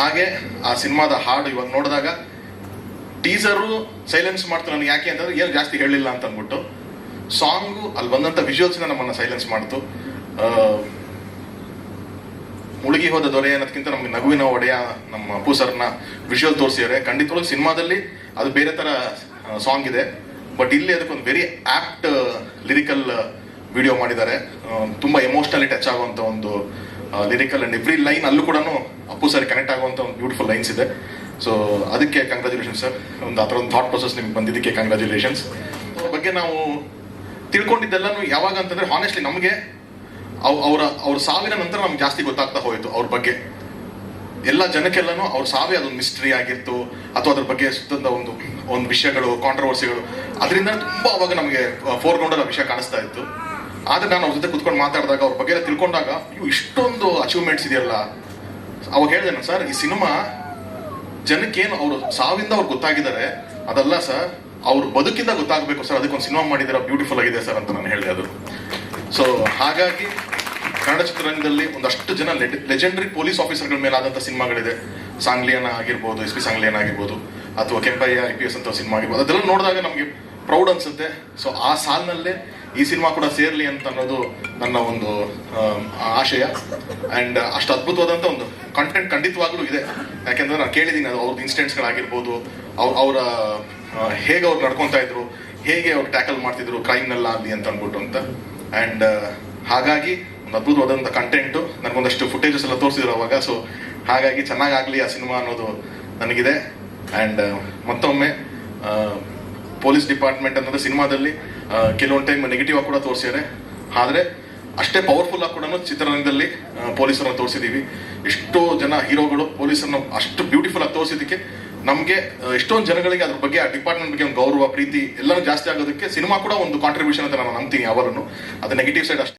ಹಾಗೆ ಆ ಸಿನಿಮಾದ ಹಾಡು ಇವಾಗ ನೋಡಿದಾಗ ಟೀಸರು ಸೈಲೆನ್ಸ್ ಮಾಡ್ತು ನನಗೆ ಯಾಕೆ ಅಂತಂದ್ರೆ, ಏನು ಜಾಸ್ತಿ ಹೇಳಿಲ್ಲ ಅಂತ ಅಂದ್ಬಿಟ್ಟು. ಸಾಂಗು, ಅಲ್ಲಿ ಬಂದಂಥ ವಿಜುವಲ್ಸ್ನ ನಮ್ಮನ್ನು ಸೈಲೆನ್ಸ್ ಮಾಡ್ತು. ಮುಳುಗಿ ಹೋದ ದೊರೆ ಅನ್ನೋದಕ್ಕಿಂತ ನಮಗೆ ನಗುವಿನ ಒಡೆಯ ನಮ್ಮ ಅಪ್ಪು ಸರ್ನ ವಿಜುವಲ್ ತೋರಿಸಿದ್ದಾರೆ. ಖಂಡಿತವಾಗ್ಲೂ ಸಿನಿಮಾದಲ್ಲಿ ಅದು ಬೇರೆ ಥರ ಸಾಂಗ್ ಇದೆ. ಬಟ್ ಇಲ್ಲಿ ಅದಕ್ಕೊಂದು ವೆರಿ ಆಪ್ಟ್ ಲಿರಿಕಲ್ ವಿಡಿಯೋ ಮಾಡಿದ್ದಾರೆ. ತುಂಬ ಎಮೋಷನಲಿ ಟಚ್ ಆಗುವಂಥ ಒಂದು ಲಿರಿಕಲ್ ಅಂಡ್ ಎವ್ರಿ ಲೈನ್ ಅಲ್ಲೂ ಕೂಡ ಅಪ್ಪು ಸರ್ ಕನೆಕ್ಟ್ ಆಗುವಂಥ ಒಂದು ಬ್ಯೂಟಿಫುಲ್ ಲೈನ್ಸ್ ಇದೆ. ಸೊ ಅದಕ್ಕೆ ಕಂಗ್ರ್ಯಾಚುಲೇಷನ್ ಸರ್ ಒಂದು ಆ ಥರ ಒಂದು ಥಾಟ್ ಪ್ರೊಸೆಸ್ ನಿಮ್ಗೆ ಬಂದಿದ್ದಕ್ಕೆ ಕಂಗ್ರ್ಯಾಚುಲೇಷನ್ಸ್ ಬಗ್ಗೆ ನಾವು ತಿಳ್ಕೊಂಡಿದ್ದೆಲ್ಲನೂ ಯಾವಾಗ ಅಂತಂದ್ರೆ ಹಾನೆಸ್ಟ್ಲಿ ನಮಗೆ ಅವರ, ಅವ್ರ ಸಾವಿನ ನಂತರ ನಮ್ಗೆ ಜಾಸ್ತಿ ಗೊತ್ತಾಗ್ತಾ ಹೋಯಿತು ಅವ್ರ ಬಗ್ಗೆ. ಎಲ್ಲ ಜನಕ್ಕೆಲ್ಲನೂ ಅವ್ರ ಸಾವೇ ಅದೊಂದು ಮಿಸ್ಟ್ರಿ ಆಗಿತ್ತು ಅಥವಾ ಅದ್ರ ಬಗ್ಗೆ ಸುತ್ತದ ಒಂದು ಒಂದು ವಿಷಯಗಳು ಕಾಂಟ್ರವರ್ಸಿಗಳು ಅದರಿಂದ ತುಂಬಾ ಅವಾಗ ನಮಗೆ ಫೋರ್ಗ್ರೌಂಡ್ ವಿಷಯ ಕಾಣಿಸ್ತಾ ಇತ್ತು. ಆದ್ರೆ ನಾನು ಅವ್ರ ಜೊತೆ ಕುತ್ಕೊಂಡು ಮಾತಾಡಿದಾಗ ಅವ್ರ ಬಗ್ಗೆ ತಿಳ್ಕೊಂಡಾಗ ಇವು ಇಷ್ಟೊಂದು ಅಚೀವ್ಮೆಂಟ್ಸ್ ಇದೆಯಲ್ಲ. ಅವಾಗ ಹೇಳಿದೆ ನಾನು, ಸರ್, ಈ ಸಿನಿಮಾ ಜನಕ್ಕೇನು ಅವರು ಸಾವಿಂದ ಅವ್ರು ಗೊತ್ತಾಗಿದ್ದಾರೆ. ಅದಲ್ಲ, ಸರ್, ಅವ್ರ ಬದುಕಿಂದ ಗೊತ್ತಾಗಬೇಕು, ಸರ್, ಅದಕ್ಕೊಂದು ಸಿನಿಮಾ ಮಾಡಿದಿರ ಬ್ಯೂಟಿಫುಲ್ ಆಗಿದೆ, ಸರ್, ಅಂತ ನಾನು ಹೇಳಿದೆ ಅದು. ಸೊ ಹಾಗಾಗಿ ಕನ್ನಡ ಚಿತ್ರರಂಗದಲ್ಲಿ ಒಂದಷ್ಟು ಜನ ಲೆಜೆಂಡರಿ ಪೊಲೀಸ್ ಆಫೀಸರ್ಗಳ ಮೇಲೆ ಆದಂಥ ಸಿನಿಮಾಗಳಿದೆ. ಸಾಂಗ್ಲಿಯನ ಆಗಿರ್ಬೋದು, ಎಸ್ ಪಿ ಸಾಂಗ್ಲಿಯನ್ ಆಗಿರ್ಬೋದು, ಅಥವಾ ಕೆಂಪಯ್ಯ, ಐ ಪಿ ಎಸ್ ಅಂತ ಸಿನಿಮಾ ಆಗಿರ್ಬೋದು, ಅದೆಲ್ಲ ನೋಡಿದಾಗ ನಮಗೆ ಪ್ರೌಡ್ ಅನ್ಸುತ್ತೆ. ಸೊ ಆ ಸಾಲಿನಲ್ಲೇ ಈ ಸಿನಿಮಾ ಕೂಡ ಸೇರ್ಲಿ ಅಂತ ಅನ್ನೋದು ನನ್ನ ಒಂದು ಆಶಯ. ಅಂಡ್ ಅಷ್ಟು ಅದ್ಭುತವಾದಂಥ ಒಂದು ಕಂಟೆಂಟ್ ಖಂಡಿತವಾಗ್ಲೂ ಇದೆ. ಯಾಕೆಂದ್ರೆ ನಾನು ಕೇಳಿದ್ದೀನಿ ಅದು ಅವ್ರದ್ದು ಇನ್ಸಿಡೆಂಟ್ಸ್ಗಳಾಗಿರ್ಬೋದು ಅವ್ರ, ಅವರ ಹೇಗೆ ಅವ್ರು ನಡ್ಕೊತಾ ಇದ್ರು, ಹೇಗೆ ಅವ್ರು ಟ್ಯಾಕಲ್ ಮಾಡ್ತಿದ್ರು ಕ್ರೈಮ್ನೆಲ್ಲ ಆಗಲಿ ಅಂತ ಅಂದ್ಬಿಟ್ಟು ಅಂತ. ಅಂಡ್ ಹಾಗಾಗಿ ಒಂದು ಅದ್ಭುತವಾದಂಥ ಕಂಟೆಂಟು ನನಗೊಂದಷ್ಟು ಫುಟೇಜಸ್ ಎಲ್ಲ ತೋರಿಸಿದ್ರು ಅವಾಗ ಸೊ ಹಾಗಾಗಿ ಚೆನ್ನಾಗಾಗಲಿ ಆ ಸಿನಿಮಾ ಅನ್ನೋದು ನನಗಿದೆ. ಆ್ಯಂಡ್ ಮತ್ತೊಮ್ಮೆ ಪೊಲೀಸ್ ಡಿಪಾರ್ಟ್ಮೆಂಟ್ ಅನ್ನೋದು ಸಿನಿಮಾದಲ್ಲಿ ಕೆಲವೊಂದು ಟೈಮ್ ನೆಗೆಟಿವ್ ಆಗಿ ಕೂಡ ತೋರಿಸಿದ್ದಾರೆ ಆದರೆ ಅಷ್ಟೇ ಪವರ್ಫುಲ್ ಆಗಿ ಕೂಡ ಚಿತ್ರರಂಗದಲ್ಲಿ ಪೊಲೀಸರನ್ನು ತೋರಿಸಿದ್ದೀವಿ ಎಷ್ಟೋ ಜನ ಹೀರೋಗಳು, ಪೊಲೀಸರನ್ನು ಅಷ್ಟು ಬ್ಯೂಟಿಫುಲ್ ಆಗಿ ತೋರಿಸಿದ್ದಕ್ಕೆ ನಮಗೆ ಎಷ್ಟೊಂದು ಜನಗಳಿಗೆ ಅದ್ರ ಬಗ್ಗೆ, ಆ ಡಿಪಾರ್ಟ್ಮೆಂಟ್ ಬಗ್ಗೆ ಒಂದು ಗೌರವ, ಪ್ರೀತಿ ಎಲ್ಲನೂ ಜಾಸ್ತಿ ಆಗೋದಕ್ಕೆ ಸಿನಿಮಾ ಕೂಡ ಒಂದು ಕಾಂಟ್ರಿಬ್ಯೂಷನ್ ಅಂತ ನಾನು ನಂಬ್ತೀನಿ ಅವರನ್ನು ಅದು ನೆಗೆಟಿವ್ ಸೈಡ್ ಅಷ್ಟೇ.